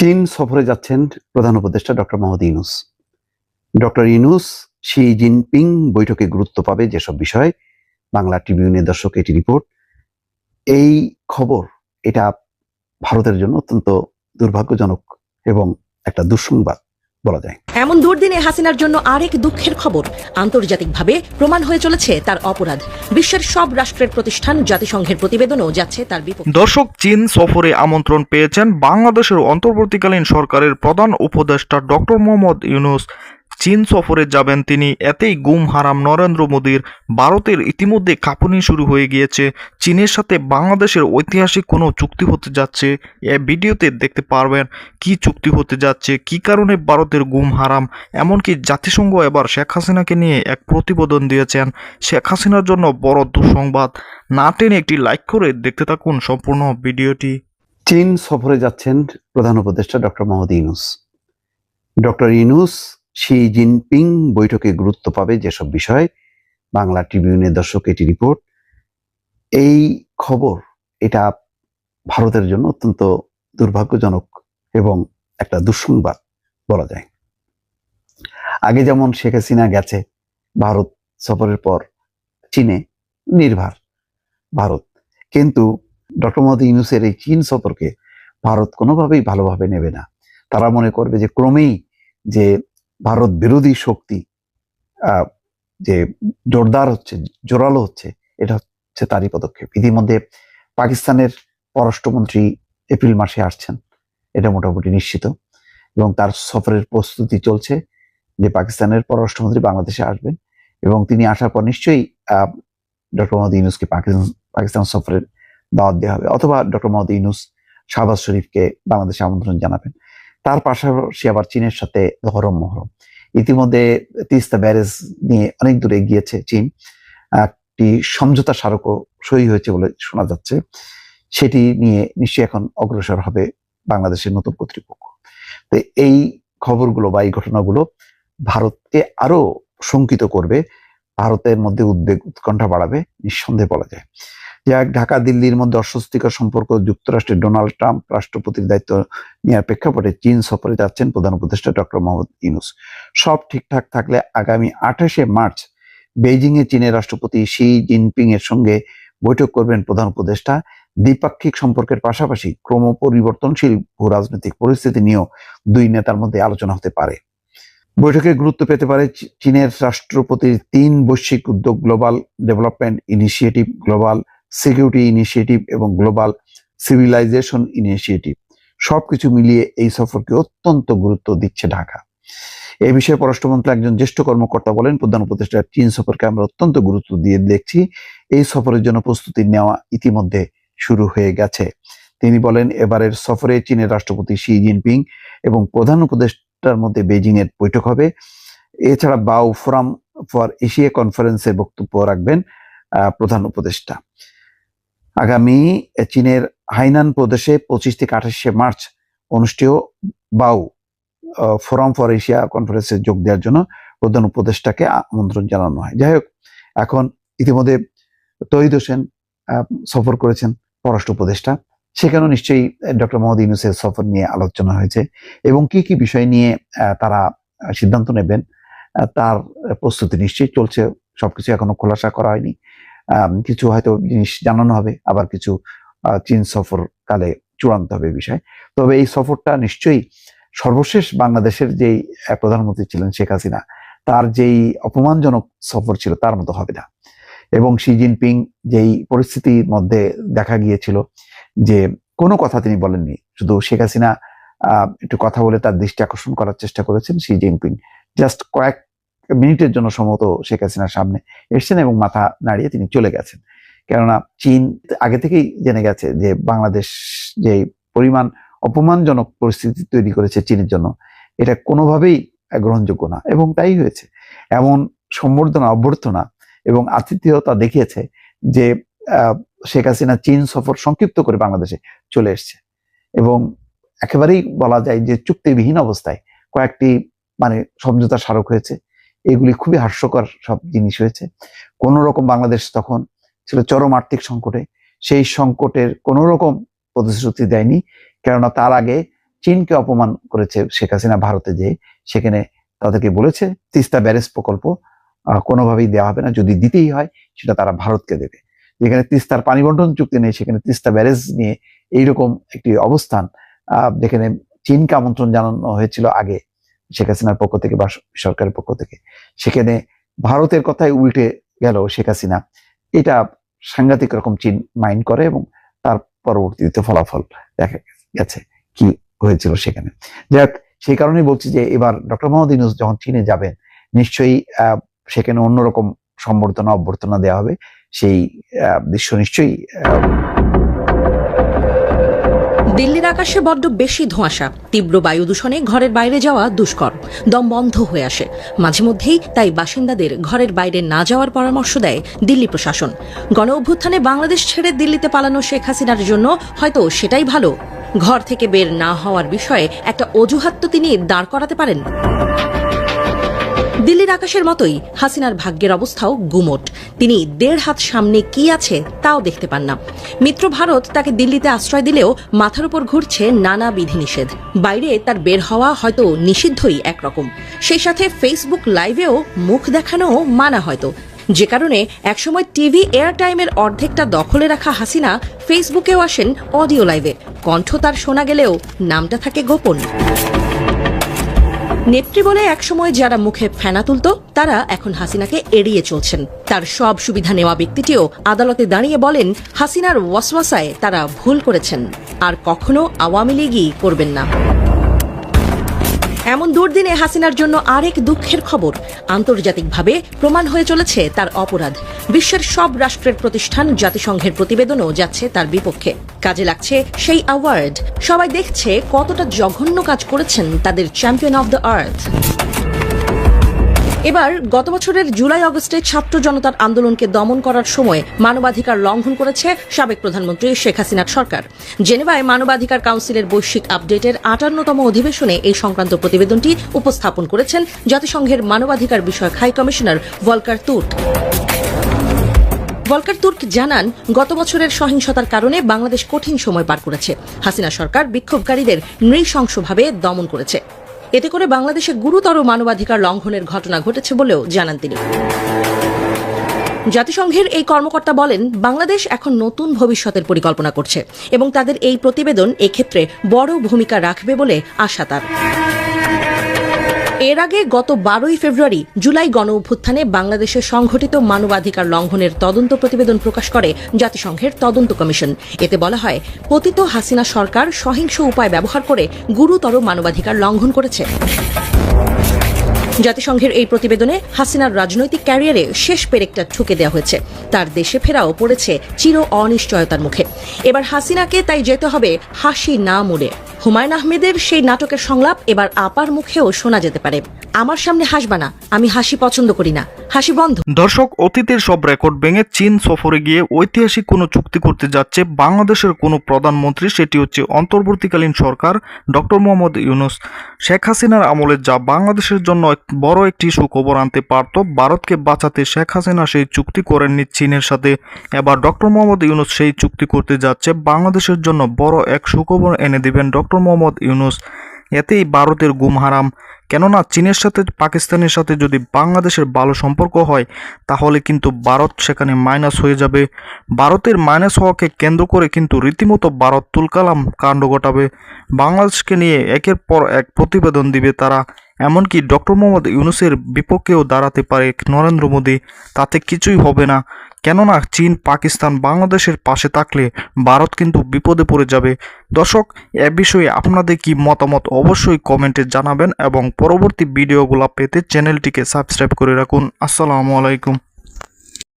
চীন সফরে যাচ্ছেন প্রধান উপদেষ্টা doctor Mohammad Yunus. Doctor Yunus Xi Jinping বৈঠকে গুরুত্ব পাবে যেসব বিষয়। বাংলা ট্রিবিউনের দর্শক, এটি রিপোর্ট। এই খবর, এটা ভারতের জন্য অত্যন্ত দুর্ভাগ্যজনক এবং একটা দুঃসংবাদ। বলা যায়। এমন দুর্দিনে হাসিনার জন্য আরেক দুঃখের খবর। আন্তর্জাতিকভাবে প্রমাণ হয়ে চলেছে তার অপরাধ। বিশ্বের সব রাষ্ট্রের প্রতিষ্ঠান জাতিসংঘের প্রতিবেদনও যাচ্ছে তার বিপক্ষে। দর্শক চীন সফরে আমন্ত্রণ পেয়েছেন বাংলাদেশের অন্তর্বর্তীকালীন সরকারের প্রধান উপদেষ্টা ডক্টর মোহাম্মদ ইউনুস। চীন সফরে যাবেন তিনি। এতেই গুম হারাম নরেন্দ্র মোদীর। ভারতের ইতিমধ্যে কাঁপুনি শুরু হয়ে গিয়েছে। চীনের সাথে বাংলাদেশের ঐতিহাসিক কোনো চুক্তি হতে যাচ্ছে এ ভিডিওতে দেখতে পারবেন। কি চুক্তি হতে যাচ্ছে? কি কারণে ভারতের গুম হারাম? এমনকি জাতিসংঘ এবার শেখ হাসিনাকে নিয়ে এক প্রতিবেদন দিয়েছেন। শেখ হাসিনার জন্য বড় দুঃসংবাদ। না টেনে একটি লাইক করে দেখতে থাকুন সম্পূর্ণ ভিডিওটি। চীন সফরে যাচ্ছেন প্রধান উপদেষ্টা doctor Mohammad Yunus. Doctor Yunus Xi Jinping বৈঠকে গুরুত্ব পাবে যেসব বিষয়। বাংলা ট্রিবিউনের দর্শক, এটি রিপোর্ট এই খবর, এটা ভারতের জন্য অত্যন্ত দুর্ভাগ্যজনক এবং একটা দুঃসংবাদ বলা যায়। আগে যেমন শেখ হাসিনা গেছে, ভারত সফরের পর চীনে নির্ভার ভারত। কিন্তু ডক্টর মোহাম্মদ ইউনুসের এই চীন সফরকে ভারত কোনোভাবেই ভালোভাবে নেবে না। তারা মনে করবে যে ক্রমেই যে ভারত বিরোধী শক্তি যে জোরদার হচ্ছে, জোরালো হচ্ছে, এটা হচ্ছে তারই পদক্ষেপ। ইতিমধ্যে পাকিস্তানের পররাষ্ট্রমন্ত্রী এপ্রিল মাসে আসছেন, এটা মোটামুটি নিশ্চিত। এবং তার সফরের প্রস্তুতি চলছে যে পাকিস্তানের পররাষ্ট্রমন্ত্রী বাংলাদেশে আসবেন এবং তিনি আসার পর নিশ্চয়ই ডক্টর মোহাম্মদ ইউনুসকে পাকিস্তান পাকিস্তান সফরের দাওয়াত দেওয়া হবে। অথবা ডক্টর মোহাম্মদ ইউনুস শাহবাজ শরীফকে বাংলাদেশে আমন্ত্রণ জানাবেন। তার পাশাপাশি আবার চীনের সাথে ধরম মহরম। ইতিমধ্যে তিস্তা ব্যারেজ নিয়ে অনেক দূরে গিয়েছে চীন। একটি সমঝোতা স্মারকও সই হয়েছে বলে শোনা যাচ্ছে। সেটি নিয়ে নিশ্চয়ই এখন অগ্রসর হবে বাংলাদেশের নতুন কর্তৃপক্ষ। তো এই খবরগুলো বা এই ঘটনাগুলো ভারতকে আরও শঙ্কিত করবে। ভারতের মধ্যে উদ্বেগ উৎকণ্ঠা বাড়াবে, নিঃসন্দেহে বলা যায়। যাক ঢাকা দিল্লির মধ্যে অস্বস্তিকর সম্পর্ক যুক্তরাষ্ট্রের ডোনাল্ড ট্রাম্প রাষ্ট্রপতির দায়িত্ব নেওয়ার প্রেক্ষাপটে চীন সফরে যাচ্ছেন প্রধান উপদেষ্টা ডক্টর মোহাম্মদ ইউনুস। সব ঠিকঠাক থাকলে আগামী আঠাশে মার্চ বেইজিং এ চীনের রাষ্ট্রপতি শি জিনপিং এর সঙ্গে বৈঠক করবেন প্রধান উপদেষ্টা। দ্বিপাক্ষিক সম্পর্কের পাশাপাশি ক্রম পরিবর্তনশীল ভূ রাজনৈতিক পরিস্থিতি নিয়েও দুই নেতার মধ্যে আলোচনা হতে পারে। বৈঠকে গুরুত্ব পেতে পারে চীনের রাষ্ট্রপতির তিন বৈশ্বিক উদ্যোগ global development initiative global security initiative এবং গ্লোবাল সিভিলাইজেশন ইনিশিয়েটিভ। সবকিছু মিলিয়ে এই সফরকে অত্যন্ত গুরুত্ব দিচ্ছে ঢাকা। এই বিষয়ে পররাষ্ট্রমন্ত্রী একজন জ্যেষ্ঠ কর্মকর্তা বলেন, প্রধান উপদেষ্টা চীন সফরকে আমরা অত্যন্ত গুরুত্ব দিয়ে দেখছি। এই সফরের জন্য প্রস্তুতি নেওয়া ইতিমধ্যে শুরু হয়ে গেছে। তিনি বলেন, এবারের সফরে চীনের রাষ্ট্রপতি শি জিনপিং এবং প্রধান উপদেষ্টার মধ্যে বেজিং এর বৈঠক হবে। এছাড়া বাউ ফোরাম ফর এশিয়া কনফারেন্সে বক্তব্য রাখবেন প্রধান উপদেষ্টা। আগামী চীনের হাইনান প্রদেশে পঁচিশ থেকে আঠাশে মার্চ অনুষ্ঠেয় বাউ ফোরাম ফর এশিয়া কনফারেন্সে যোগ দেওয়ার জন্য প্রধান উপদেষ্টাকে আমন্ত্রণ জানানো হয়। যাই হোক, এখন ইতিমধ্যে তহিদ হোসেন সফর করেছেন পররাষ্ট্র উপদেষ্টা। সেখানেও নিশ্চয়ই ডক্টর মোহাম্মদ ইউনুসের সফর নিয়ে আলোচনা হয়েছে এবং কি কি বিষয় নিয়ে তারা সিদ্ধান্ত নেবেন তার প্রস্তুতি নিশ্চয়ই চলছে, সবকিছু এখনও খোলাসা করা হয়নি। কিছু হয়তো জিনিস জানানো হবে, আবার কিছু চীন সফর কালে চূড়ান্ত হবে বিষয়। তবে এই সফরটা নিশ্চয়ই সর্বশেষ বাংলাদেশের যেই প্রধানমন্ত্রী ছিলেন শেখ হাসিনা, তার যেই অপমানজনক সফর ছিল, তার মতো হবে না। এবং শি জিনপিং যেই পরিস্থিতির মধ্যে দেখা গিয়েছিল যে, কোনো কথা তিনি বলেননি। শুধু শেখ হাসিনা একটু কথা বলে তার দৃষ্টি আকর্ষণ করার চেষ্টা করেছেন শি জিনপিং। জাস্ট কয়েক মিনিটের জন্য সম্ভবত শেখ হাসিনার সামনে এসছেন এবং মাথা নাড়িয়ে তিনি চলে গেছেন। কেননা চীন আগে থেকেই জেনে গেছে যে বাংলাদেশ যে পরিমাণ অপমানজনক পরিস্থিতি তৈরি করেছে চীনের জন্য, এটা কোনোভাবেই গ্রহণযোগ্য না এবং তাই হয়েছে। এমন সম্বর্ধনা, অভ্যর্থনা এবং আতিথেয়তা দেখিয়েছে যে শেখ হাসিনা চীন সফর সংক্ষিপ্ত করে বাংলাদেশে চলে এসছে এবং একেবারেই বলা যায় যে চুক্তিবিহীন অবস্থায় কয়েকটি মানে সমঝোতা স্মারক হয়েছে। এগুলি খুবই হাস্যকর সব জিনিস হয়েছে। কোন রকম বাংলাদেশ তখন ছিল চরম আর্থিক সংকটে। সেই সংকটের কোন রকম প্রতিশ্রুতি দেয়নি, কেননা তার আগে চীনকে অপমান করেছে শেখ হাসিনা ভারতে যে সেখানে তাদেরকে বলেছে, তিস্তা ব্যারেজ প্রকল্প কোনোভাবেই দেওয়া হবে না, যদি দিতেই হয়, সেটা তারা ভারতকে দেবে। যেখানে তিস্তার পানি বন্টন চুক্তি নেই, সেখানে তিস্তা ব্যারেজ নিয়ে এইরকম একটি অবস্থান যেখানে চীনকে আমন্ত্রণ জানানো হয়েছিল আগে। শেখ হাসিনার পক্ষ থেকে বা সরকারের পক্ষ থেকে। সেখানে ভারতের কথাই উল্টে গেল শেখ হাসিনা। এটা সাংঘাতিক রকম চীন মাইন্ড করে এবং তার পরবর্তীতে ফলাফল দেখা গেছে কি হয়েছিল সেখানে। যাক সেই কারণেই বলছি যে এবার ডক্টর মোহাম্মদ ইউনুস যখন চীনে যাবেন, নিশ্চয়ই সেখানে অন্যরকম সম্বর্ধনা, অভ্যর্থনা দেওয়া হবে। সেই দৃশ্য নিশ্চয়ই দিল্লির আকাশে বড্ড বেশি ধোঁয়াশা। তীব্র বায়ু দূষণে ঘরের বাইরে যাওয়া দুষ্কর। দম বন্ধ হয়ে আসে। মাঝে মধ্যেই তাই বাসিন্দাদের ঘরের বাইরে না যাওয়ার পরামর্শ দেয় দিল্লি প্রশাসন। গণ অভ্যুত্থানে বাংলাদেশ ছেড়ে দিল্লিতে পালানো শেখ হাসিনার জন্য হয়তো সেটাই ভালো। ঘর থেকে বের না হওয়ার বিষয়ে একটা অজুহাত তো তিনি দাঁড় করাতে পারেন দিল্লির আকাশের মতোই হাসিনার ভাগ্যের অবস্থাও গুমট। তিনি দেড় হাত সামনে কি আছে তাও দেখতে পান না। মিত্র ভারত তাকে দিল্লিতে আশ্রয় দিলেও মাথার উপর ঘুরছে নানা বিধিনিষেধ। বাইরে তার বের হওয়া হয়তো নিষিদ্ধই একরকম। সেই সাথে ফেসবুক লাইভেও মুখ দেখানোও মানা হয়তো। যে কারণে একসময় টিভি এয়ার টাইমের অর্ধেকটা দখলে রাখা হাসিনা ফেসবুকেও আসেন অডিও লাইভে কণ্ঠ তার শোনা গেলেও নামটা থাকে গোপন। নেত্রী বলে একসময় যারা মুখে ফেনা তুলত, তারা এখন হাসিনাকে এড়িয়ে চলছেন। তার সব সুবিধা নেওয়া ব্যক্তিটিও আদালতে দাঁড়িয়ে বলেন, হাসিনার ওয়াসওয়াসায় তারা ভুল করেছেন। আর কখনো আওয়ামী লীগই করবেন না। এমন দুর্দিনে হাসিনার জন্য আরেক দুঃখের খবর। আন্তর্জাতিকভাবে প্রমাণ হয়ে চলেছে তার অপরাধ। বিশ্বের সব রাষ্ট্রের প্রতিষ্ঠান জাতিসংঘের প্রতিবেদনও যাচ্ছে তার বিপক্ষে। কাজে লাগছে সেই অ্যাওয়ার্ড। সবাই দেখছে কতটা জঘন্য কাজ করেছেন তাদের চ্যাম্পিয়ন অব দ্য আর্থ। এবার গত বছরের জুলাই অগস্টে ছাত্র জনতার আন্দোলনকে দমন করার সময় মানবাধিকার লঙ্ঘন করেছে সাবেক প্রধানমন্ত্রী শেখ হাসিনার সরকার। জেনেভায় মানবাধিকার কাউন্সিলের বৈশ্বিক আপডেটের আটান্নতম অধিবেশনে এই সংক্রান্ত প্রতিবেদনটি উপস্থাপন করেছেন জাতিসংঘের মানবাধিকার বিষয়ক high commissioner Volker Turk. Volker Turk জানান, গত বছরের সহিংসতার কারণে বাংলাদেশ কঠিন সময় পার করেছে। হাসিনা সরকার বিক্ষোভকারীদের নৃশংসভাবে দমন করেছে। এতে করে বাংলাদেশে গুরুতর মানবাধিকার লঙ্ঘনের ঘটনা ঘটেছে বলেও জানান তিনি। জাতিসংঘের এই কর্মকর্তা বলেন, বাংলাদেশ এখন নতুন ভবিষ্যতের পরিকল্পনা করছে এবং তাদের এই প্রতিবেদন এক্ষেত্রে বড় ভূমিকা রাখবে বলে আশা তার। এর আগে গত বারোই ফেব্রুয়ারি জুলাই গণ অভ্যুত্থানে বাংলাদেশে সংঘটিত মানবাধিকার লঙ্ঘনের তদন্ত প্রতিবেদন প্রকাশ করে জাতিসংঘের তদন্ত কমিশন। এতে বলা হয়, পতিত হাসিনা সরকার সহিংস উপায় ব্যবহার করে গুরুতর মানবাধিকার লঙ্ঘন করেছে। জাতিসংঘের এই প্রতিবেদনে হাসিনার রাজনৈতিক ক্যারিয়ারে শেষ পেরেকটা ঠুকে দেওয়া হয়েছে। তার দেশে ফেরাও পড়েছে চির অনিশ্চয়তার মুখে। এবার হাসিনাকে তাই যেতে হবে হাসি না মুড়ে। হুমায়ুন আহমেদের সেই নাটকের সংলাপ এবার আপার মুখেও শোনা যেতে পারে। আমার সামনে হাসবা না, আমি হাসি পছন্দ করি না। হাসি বন্ধ। দর্শক, অতীতের সব রেকর্ড ভেঙে চীন সফরে গিয়ে ঐতিহাসিক কোনো চুক্তি করতে যাচ্ছে বাংলাদেশের কোনো প্রধানমন্ত্রী, সেটি হচ্ছে অন্তর্বর্তীকালীন সরকার ডক্টর মোহাম্মদ ইউনুস। শেখ হাসিনার আমলে যা বাংলাদেশের জন্য বড় একটি সুখবর আনতে পারত, ভারতকে বাঁচাতে শেখ হাসিনা সেই চুক্তি করেননি চীনের সাথে। এবার ডক্টর মোহাম্মদ ইউনুস সেই চুক্তি করতে যাচ্ছে বাংলাদেশের জন্য বড় এক সুখবর এনে দিবেন ডক্টর মোহাম্মদ ইউনুস। এতেই ভারতের গুম হারাম। কেননা চীনের সাথে, পাকিস্তানের সাথে যদি বাংলাদেশের ভালো সম্পর্ক হয়, তাহলে কিন্তু ভারত সেখানে মাইনাস হয়ে যাবে। ভারতের মাইনাস হওয়াকে কেন্দ্র করে কিন্তু রীতিমতো ভারত তুলকালাম কাণ্ড ঘটাবে। বাংলাদেশকে নিয়ে একের পর এক প্রতিবেদন দিবে তারা। এমনকি ডক্টর মোহাম্মদ ইউনুসের বিপক্ষেও দাঁড়াতে পারে নরেন্দ্র মোদী। তাতে কিছুই হবে না। কেননা চীন, পাকিস্তান, বাংলাদেশের পাশে থাকলে ভারত কিন্তু বিপদে পড়ে যাবে। দর্শক, এ বিষয়ে আপনাদের কি মতামত অবশ্যই কমেন্টে জানাবেন এবং পরবর্তী ভিডিওগুলো পেতে চ্যানেলটিকে সাবস্ক্রাইব করে রাখুন। আসসালামু আলাইকুম।